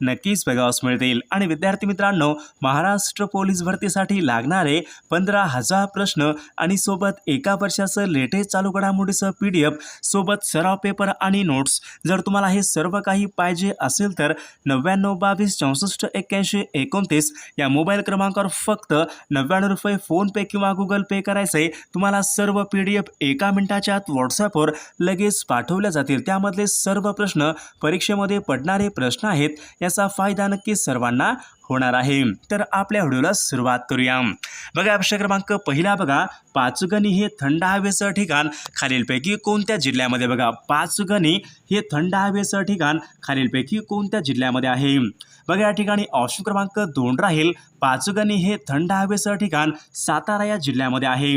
नक्कीच बघावस मिळतील. आणि विद्यार्थी मित्रांनो महाराष्ट्र पोलीस भरतीसाठी लागणारे पंधरा हजार प्रश्न आणि सोबत एका वर्षाचं लेटेस्ट चालू घडामोडीचं पी डी एफ सोबत सराव पेपर आणि नोट्स. जर तुम्हाला हे सर्व काही पाहिजे असेल तर नव्याण्णव बावीस चौसष्ट एक्क्याऐंशी एकोणतीस या मोबाईल क्रमांकावर फक्त नव्याण्णव रुपये फोनपे किंवा गुगल पे करायचे. तुम्हाला सर्व पी डी एफ एका मिनिटाच्या आत व्हॉट्सॲपवर लगेच पाठवल्या जातील. त्यामधले सर्व प्रश्न परीक्षेमध्ये पडणारे प्रश्न आहेत. याचा फायदा नक्कीच सर्वांना होणार आहे. तर आपल्या व्हिडिओला सुरुवात करूया. बघा प्रश्न क्रमांक पहिला बघा. पाचगणी हे थंड हवेचं ठिकाण खालीलपैकी कोणत्या जिल्ह्यामध्ये? बघा पाचगणी हे थंड हवेचं ठिकाण खालीलपैकी कोणत्या जिल्ह्यामध्ये आहे? बघा या ठिकाणी ऑप्शन क्रमांक दोन राहील. पाचगणी हे थंड हवेचं ठिकाण सातारा या जिल्ह्यामध्ये आहे.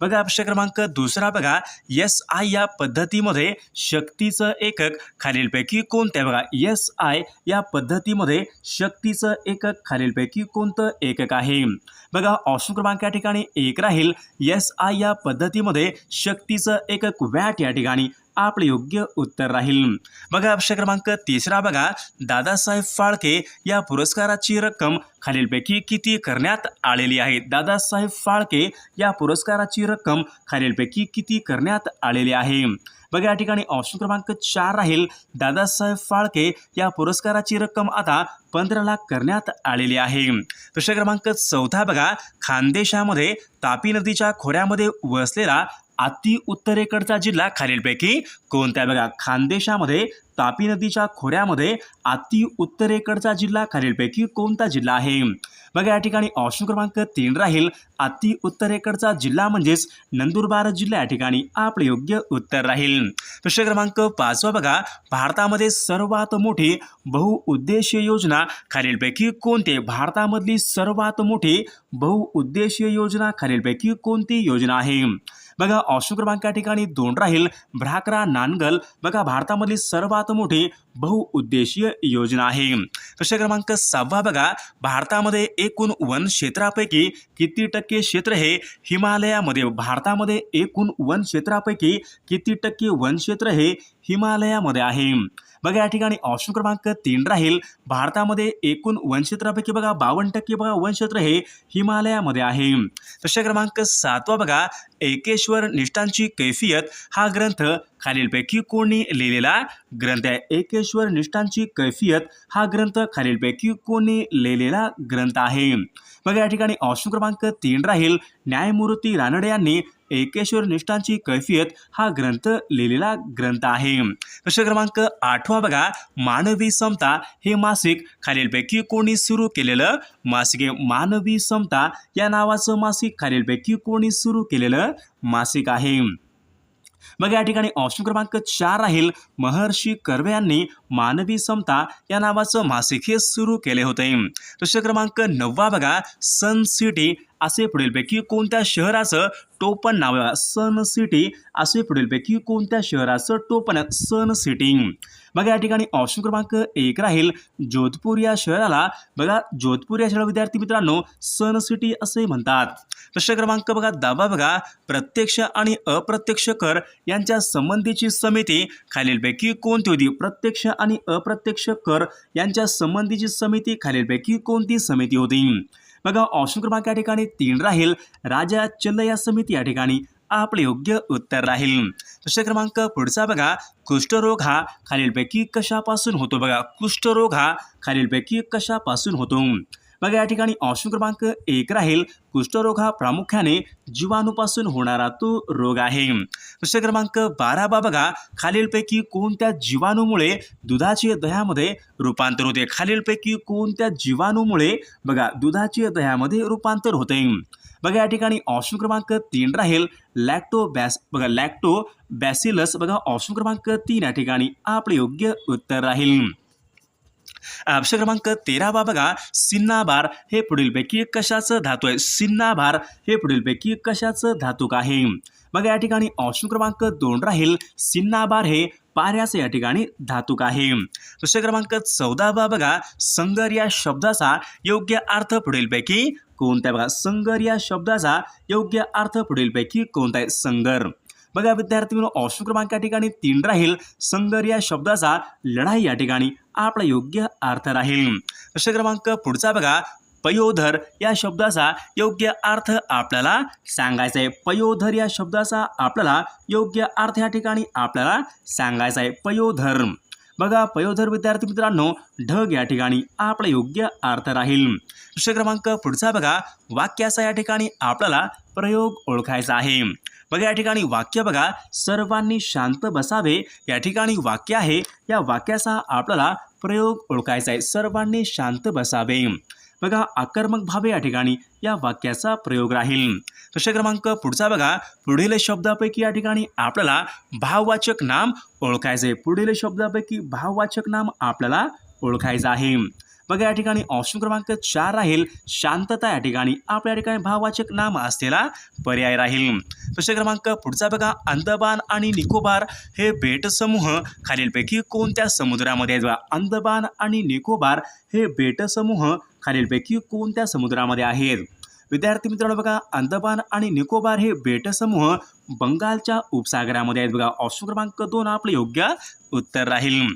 बघा प्रश्न क्रमांक दुसरा बघा. एस आय या पद्धतीमध्ये शक्तीचं एकक खालीलपैकी कोणतं आहे बघा? एस आय या पद्धतीमध्ये शक्तीचं एकक खालीलपैकी कोणतं एकक आहे? बघा ऑप्शन क्रमांक या ठिकाणी एक राहील. एस आय या पद्धतीमध्ये शक्तीचं एकक वॅट या ठिकाणी आपले योग्य उत्तर राहील. बघा अक्षय क्रमांक तिसरा बघा. दादासाहेब फाळके या पुरस्काराची रक्कम खालीलपैकी किती करण्यात आलेली आहे? दादासाहेब फाळके या पुरस्काराची रक्कम खालीलपैकी किती करण्यात आलेली आहे? बघा या ठिकाणी ऑप्शन क्रमांक चार राहील. दादासाहेब फाळके या पुरस्काराची रक्कम आता पंधरा लाख करण्यात आलेली आहे. प्रश्न क्रमांक चौथा बघा. खानदेशामध्ये तापी नदीच्या खोऱ्यामध्ये वसलेला अति उत्तरेकडचा जिल्हा खालीलपैकी कोणत्या? बघा खानदेशामध्ये तापी नदीच्या खोऱ्यामध्ये अति उत्तरेकडचा जिल्हा खालीलपैकी कोणता जिल्हा आहे? बघा या ठिकाणी ऑप्शन क्रमांक तीन राहील. अति उत्तरेकडचा जिल्हा म्हणजेच नंदुरबार जिल्हा. या ठिकाणी आपले योग्य उत्तर राहील. प्रश्न क्रमांक पाचवा बघा. भारतामध्ये सर्वात मोठी बहुउद्देशीय योजना खालीलपैकी कोणती? भारतामधली सर्वात मोठी बहुउद्देशीय योजना खालीलपैकी कोणती योजना आहे? बघा ऑप्शन क्रमांक या ठिकाणी दोन राहील. भ्राकरा नानगल. बघा भारतामधली सर्वात मोठी बहुउद्देशीय योजना आहे. प्रश्न क्रमांक सहावा बघा भारतामध्ये एकूण वन क्षेत्रापैकी किती टक्के क्षेत्र हे हिमालयामध्ये भारतामध्ये एकूण वन क्षेत्रापैकी किती टक्के वन क्षेत्र हे हिमालयामध्ये आहे? बघा या ठिकाणी ऑप्शन क्रमांक तीन राहील. भारतामध्ये एकूण वनक्षेत्रापैकी बघा बावन्न टक्के बघा वनक्षेत्र हे हिमालयामध्ये आहे. प्रश्न क्रमांक सातवा बघा एकेश्वर निष्ठांची कैफियत हा ग्रंथ खालीलपैकी कोणी लिहिलेला ग्रंथ आहे. एकेश्वर निष्ठांची कैफियत हा ग्रंथ खालीलपैकी कोणी लिहिलेला ग्रंथ आहे. मग या ठिकाणी ऑप्शन क्रमांक तीन राहील. न्यायमूर्ती रानडे यांनी एकेश्वर निष्ठांची कैफियत हा ग्रंथ लिहिलेला ग्रंथ आहे. प्रश्न क्रमांक आठवा बघा. मानवी समता हे मासिक खालीलपैकी कोणी सुरू केलेलं मासिक आहे. मानवी समता या नावाचं मासिक खालीलपैकी कोणी सुरू केलेलं मासिक आहे. मग या ठिकाणी ऑप्शन क्रमांक चार राहील. महर्षी कर्वे यांनी मानवी समता या नावाचं मासिक हे सुरू केले होते. प्रश्न क्रमांक नववा बघा. सन सिटी असे पुढीलपैकी कोणत्या शहराचं टोपण नाव सन सिटी. असे पुढीलपैकी कोणत्या शहराचं टोपण सन सिटी. मग या ठिकाणी ऑप्शन क्रमांक एक राहील. जोधपूर या शहराला बघा जोधपूर या शहर विद्यार्थी मित्रांनो सन सिटी असे म्हणतात. प्रश्न क्रमांक बघा दाबा बघा. प्रत्यक्ष आणि अप्रत्यक्ष कर यांच्या संबंधीची समिती. खालीलपैकी कोणती होती? प्रत्यक्ष आणि अप्रत्यक्ष कर यांच्या संबंधीची समिती. खालीलपैकी कोणती समिती होती? बघा ऑप्शन क्रमांक या ठिकाणी तीन राहील. राजा चल्ल या समिती या ठिकाणी आपले योग्य उत्तर राहील. प्रश्न क्रमांक पुढचा बघा. कुष्ठरोग हा खालीलपैकी कशापासून होतो? बघा कुष्ठरोग हा खालीलपैकी कशापासून होतो? बघा या ठिकाणी ऑप्शन क्रमांक एक राहील. कुष्ठरोग हा प्रामुख्याने जीवाणूपासून होणारा तो रोग आहे. प्रश्न क्रमांक बारा बा बघा. खालीलपैकी कोणत्या जीवाणूमुळे दुधाचे दह्यामध्ये रूपांतर होते? खालीलपैकी कोणत्या जीवाणूमुळे बघा दुधाचे दह्यामध्ये रूपांतर होते? बघा या ठिकाणी ऑप्शन क्रमांक तीन राहील. लॅक्टो बॅस बघा लॅक्टो बॅसिलस बघा ऑप्शन क्रमांक तीन या ठिकाणी आपले योग्य उत्तर राहील. ऑप्शन क्रमांक तेरावा बघा सिन्नाबार हे पुढीलपैकी कशाचं धातू आहे? सिन्नाबार हे पुढीलपैकी कशाचं धातुक आहे? मग या ठिकाणी ऑप्शन क्रमांक दोन राहील. सिन्नाबार हे पाऱ्याचं या ठिकाणी धातुक आहे. प्रश्न क्रमांक चौदावा बघा संगर या शब्दाचा योग्य अर्थ पुढीलपैकी कोणता आहे? बघा संगर या शब्दाचा योग्य अर्थ पुढीलपैकी कोणता आहे? संगर. बघा विद्यार्थी म्हणून ऑप्शन क्रमांक या ठिकाणी तीन राहील. संगर या शब्दाचा लढाई या ठिकाणी आपला योग्य अर्थ राहील. प्रश्न क्रमांक पुढचा बघा. पयोधर या शब्दाचा योग्य अर्थ आपल्याला सांगायचा आहे पयोधर या शब्दाचा आपल्याला योग्य अर्थ या ठिकाणी आपल्याला सांगायचा आहे पयोधर. बघा पयोधर विद्यार्थी मित्रांनो ढग या ठिकाणी आपला योग्य अर्थ राहील. प्रश्न क्रमांक पुढचा बघा. वाक्याचा या ठिकाणी आपल्याला प्रयोग ओळखायचा आहे. बघा या ठिकाणी वाक्य बघा. सर्वांनी शांत बसावे. या ठिकाणी वाक्य आहे. या वाक्याचा आपल्याला प्रयोग ओळखायचा. आहे सर्वांनी शांत बसावे. बघा आक्रमक भावे या ठिकाणी या वाक्याचा प्रयोग राहील. प्रश्न क्रमांक पुढचा बघा. पुढील शब्दापैकी या ठिकाणी आपल्याला भाववाचक नाम ओळखायचं. आहे पुढील शब्दापैकी भाववाचक नाम आपल्याला ओळखायचं आहे. बघा या ठिकाणी ऑप्शन क्रमांक चार राहील. शांतता या ठिकाणी. आपल्या ठिकाणी भाववाचक नाम असलेला पर्याय राहील. प्रश्न क्रमांक पुढचा बघा. अंदमान आणि निकोबार हे बेट समूह खालीलपैकी कोणत्या समुद्रामध्ये आहेत अंदमान आणि निकोबार हे बेट समूह खालीलपैकी कोणत्या समुद्रामध्ये आहेत? विद्यार्थी मित्रांनो बघा अंदमान आणि निकोबार हे बेटसमूह बंगालच्या उपसागरामध्ये आहेत बघा. ऑप्शन क्रमांक दोन आपलं योग्य उत्तर राहील.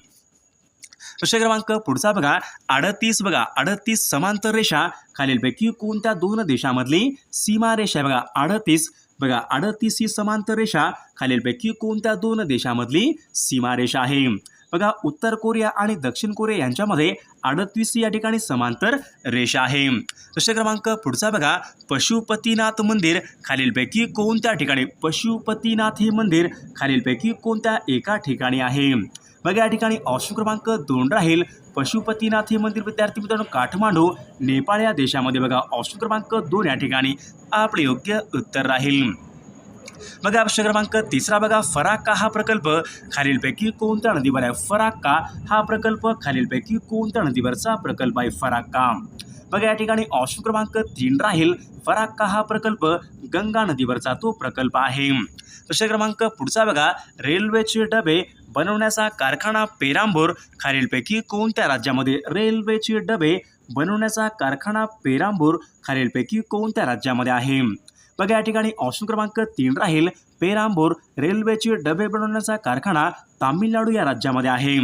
प्रश्न क्रमांक पुढचा बघा. अडतीस बघा. अडतीस समांतर रेषा खालीलपैकी कोणत्या दोन देशामधली सीमा रेषा आहे बघा? अडतीस बघा. अडतीस ही समांतर रेषा खालीलपैकी कोणत्या दोन देशामधली सीमारेषा आहे? बघा उत्तर कोरिया आणि दक्षिण कोरिया यांच्यामध्ये अडतीस या ठिकाणी समांतर रेषा आहे. प्रश्न क्रमांक पुढचा बघा. पशुपतीनाथ मंदिर खालीलपैकी कोणत्या ठिकाणी? पशुपतीनाथ हे मंदिर खालीलपैकी कोणत्या एका ठिकाणी आहे? बघा या ठिकाणी ऑप्शन क्रमांक दोन राहील. पशुपतीनाथ हे मंदिर विद्यार्थी मित्रांनो काठमांडू नेपाळ या देशामध्ये बघा ऑप्शन क्रमांक दोन या ठिकाणी आपले योग्य उत्तर राहील. बघा प्रश्न क्रमांक तिसरा बघा फराक्का हा प्रकल्प खालीलपैकी कोणत्या नदीवर आहे? फराक्का हा प्रकल्प खालीलपैकी कोणत्या नदीवरचा प्रकल्प आहे? फराक्का. बघा या ठिकाणी ऑप्शन क्रमांक तीन राहील. फराक्का हा प्रकल्प गंगा नदीवरचा तो प्रकल्प आहे. प्रश्न क्रमांक पुढचा बघा. रेल्वेचे डबे बनवण्याचा कारखाना पेरांबूर खालीलपैकी कोणत्या राज्यामध्ये? रेल्वेचे डबे बनवण्याचा कारखाना पेरांबूर खालीलपैकी कोणत्या राज्यामध्ये आहे? बघा या ठिकाणी ऑप्शन क्रमांक तीन राहील. पेरांबूर रेल्वेचे डबे बनवण्याचा कारखाना तामिळनाडू या राज्यामध्ये आहे.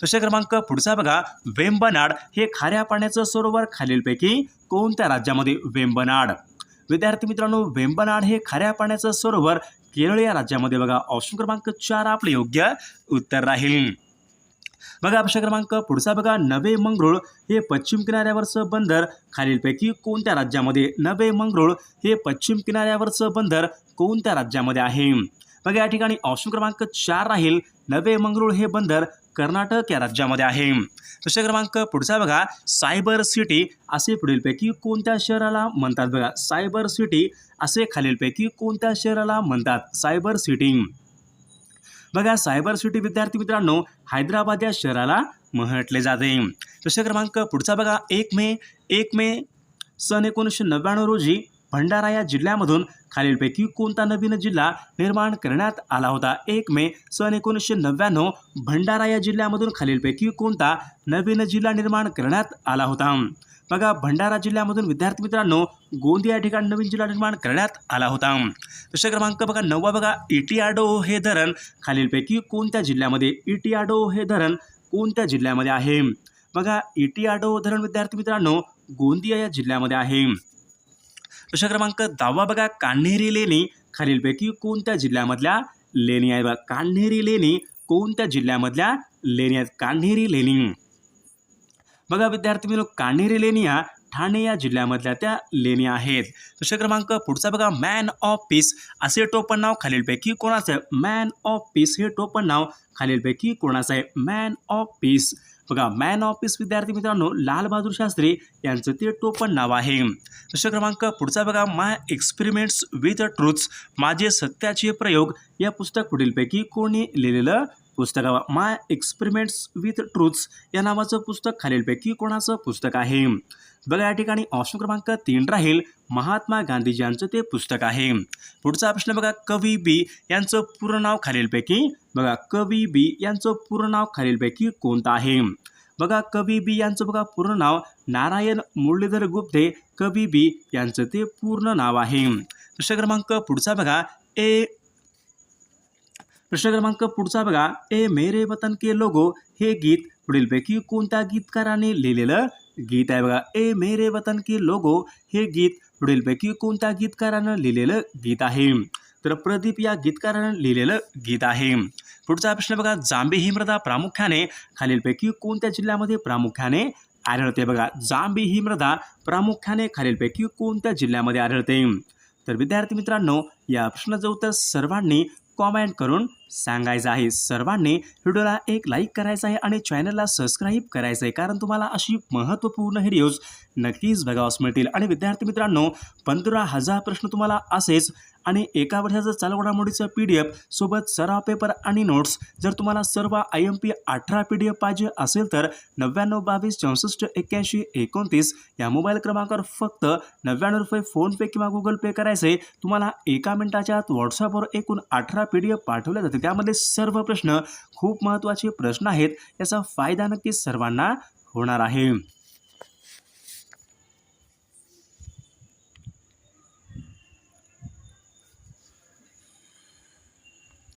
प्रश्न क्रमांक पुढचा बघा. वेंबनाड हे खाऱ्या पाण्याचं सरोवर खालीलपैकी कोणत्या राज्यामध्ये? वेंबनाड. विद्यार्थी मित्रांनो वेंबनाड हे खाऱ्या पाण्याचं सरोवर केरळ या राज्यामध्ये बघा ऑप्शन क्रमांक चार आपले योग्य उत्तर राहील. बघा प्रश्न क्रमांक पुढचा बघा नवे मंगरुळ हे पश्चिम किनाऱ्यावरचं बंदर. खालीलपैकी कोणत्या राज्यामध्ये नवे मंगरुळ हे पश्चिम किनाऱ्यावरचं बंदर कोणत्या राज्यामध्ये आहे? बघा या ठिकाणी ऑप्शन क्रमांक चार राहील. नवे मंगरुळ हे बंदर कर्नाटक या राज्यामध्ये आहे. प्रश्न क्रमांक पुढचा बघा. सायबर सिटी असे पुढीलपैकी कोणत्या शहराला म्हणतात बघा? सायबर सिटी असे खालीलपैकी कोणत्या शहराला म्हणतात? Cyber city. बघा सायबर सिटी विद्यार्थी मित्रांनो हैदराबाद या शहराला म्हटले जाते. प्रश्न क्रमांक पुढचा बघा. एक मे एक मे सन एकोणीसशे नव्याण्णव रोजी भंडारा या जिल्ह्यामधून खालीलपैकी कोणता नवीन जिल्हा निर्माण करण्यात आला होता? एक मे सन एकोणीसशे नव्याण्णव भंडारा या जिल्ह्यामधून खालीलपैकी कोणता नवीन जिल्हा निर्माण करण्यात आला होता? बघा भंडारा जिल्ह्यामधून विद्यार्थी मित्रांनो गोंदिया या ठिकाणी नवीन जिल्हा निर्माण करण्यात आला होता. प्रश्न क्रमांक बघा नववा बघा इटियाडो हे धरण. खालीलपैकी कोणत्या जिल्ह्यामध्ये इटियाडो हे धरण कोणत्या जिल्ह्यामध्ये आहे? बघा इटियाडो धरण विद्यार्थी मित्रांनो गोंदिया या जिल्ह्यामध्ये आहे. प्रश्न क्रमांक दहावा बघा कान्हेरी लेणी खालीलपैकी कोणत्या जिल्ह्यामधल्या लेणी आहे बघा? कान्हेरी लेणी कोणत्या जिल्ह्यामधल्या लेणी आहेत? कान्हेरी लेणी. बघा विद्यार्थी मित्र कान्हेरी लेणी या ठाणे या जिल्ह्यामधल्या त्या लेणी आहेत. प्रश्न क्रमांक पुढचा बघा मॅन ऑफ पीस असे टोपण नाव खालीलपैकी कोणाचं आहे? मॅन ऑफ पीस हे टोपण नाव खालीलपैकी कोणाचं आहे? मॅन ऑफ पीस बघा मॅन ऑफ पीस विद्यार्थी मित्रांनो लालबहादूर शास्त्री यांचं ते टोपण नाव आहे. प्रश्न क्रमांक पुढचा बघा माय एक्सपेरिमेंट्स विथ ट्रूथ्स माझे सत्याचे प्रयोग या पुस्तक पुढीलपैकी कोणी लिहिलेलं पुस्तकावर माय एक्सपेरिमेंट्स विथ ट्रूथ्स या नावाचं पुस्तक खालीलपैकी कोणाचं पुस्तक आहे? बघा या ठिकाणी ऑप्शन क्रमांक तीन राहील. महात्मा गांधीजी यांचं ते पुस्तक आहे. पुढचा प्रश्न बघा कवी बी यांचं पूर्ण नाव खालीलपैकी. बघा कवी बी यांचं पूर्ण नाव खालीलपैकी कोणतं आहे? बघा कवी बी यांचं बघा पूर्ण नाव नारायण मुरलीधर गुप्ते. कवी बी यांचं ते पूर्ण नाव आहे. प्रश्न क्रमांक पुढचा बघा ए प्रश्न क्रमांक पुढचा बघा. ए मेरे वतन के लोगो हे गीत पुढीलपैकी कोणत्या गीतकाराने लिहिलेलं गीत आहे बघा. ए मेरे वतन के लोगो हे गीत पुढीलपैकी कोणत्या गीतकारानं लिहिलेलं गीत आहे? तर प्रदीप या गीतकारानं लिहिलेलं गीत आहे. पुढचा प्रश्न बघा. जांबे ही मृदा प्रामुख्याने खालीलपैकी कोणत्या जिल्ह्यामध्ये प्रामुख्याने आढळते बघा. जांबी ही मृदा प्रामुख्याने खालीलपैकी कोणत्या जिल्ह्यामध्ये आढळते? तर विद्यार्थी मित्रांनो या प्रश्नाचं उत्तर सर्वांनी कॉमेंट करून सांगायचं आहे सर्वांनी व्हिडिओला एक लाईक करायचं आहे आणि चॅनलला सबस्क्राईब करायचं आहे. कारण तुम्हाला अशी महत्त्वपूर्ण व्हिडिओज नक्कीच बघावस मिळतील. आणि विद्यार्थी मित्रांनो पंधरा हजार प्रश्न तुम्हाला असेच आणि एका वर्षाचं चालू घडामोडीचं पी डी एफ सोबत सराव पेपर आणि नोट्स जर तुम्हाला सर्व आय एम पी अठरा पी डी एफ पाहिजे असेल तर नव्याण्णव बावीस चौसष्ट एक्क्याऐंशी एकोणतीस या मोबाईल क्रमांकावर फक्त नव्याण्णव रुपये फोनपे किंवा गुगल पे करायचे तुम्हाला एका मिनिटाच्या आत व्हॉट्सअपवर एकूण अठरा पी डी एफ पाठवले तर त्यामध्ये सर्व प्रश्न खूप महत्त्वाचे प्रश्न आहेत. याचा फायदा नक्कीच सर्वांना होणार आहे.